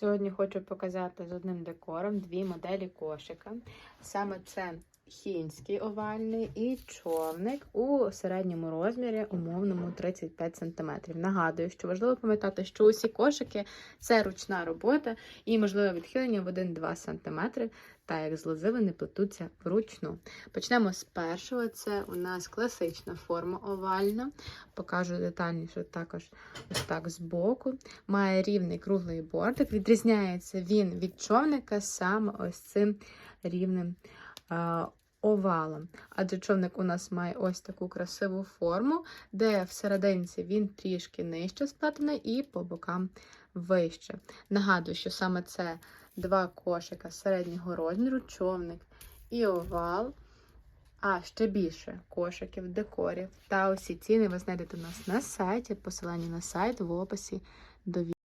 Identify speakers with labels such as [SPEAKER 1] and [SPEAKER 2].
[SPEAKER 1] Сьогодні хочу показати з одним декором дві моделі кошика. Саме це хінський овальний і човник у середньому розмірі, умовному 35 см. Нагадую, що важливо пам'ятати, що усі кошики це ручна робота і можливе відхилення в 1-2 см, та як злози вони плетуться вручну. Почнемо з першого. Це у нас класична форма овальна. Покажу детальніше також ось так збоку. Має рівний круглий бортик. Відрізняється він від човника саме ось цим рівним е, овалом. Адже човник у нас має ось таку красиву форму, де всерединці він трішки нижче сплетений і по бокам вище. Нагадую, що саме це два кошика середнього розміру, човник і овал. А ще більше кошиків, декорів та усі ціни ви знайдете у нас на сайті. Посилання на сайт в описі до відео.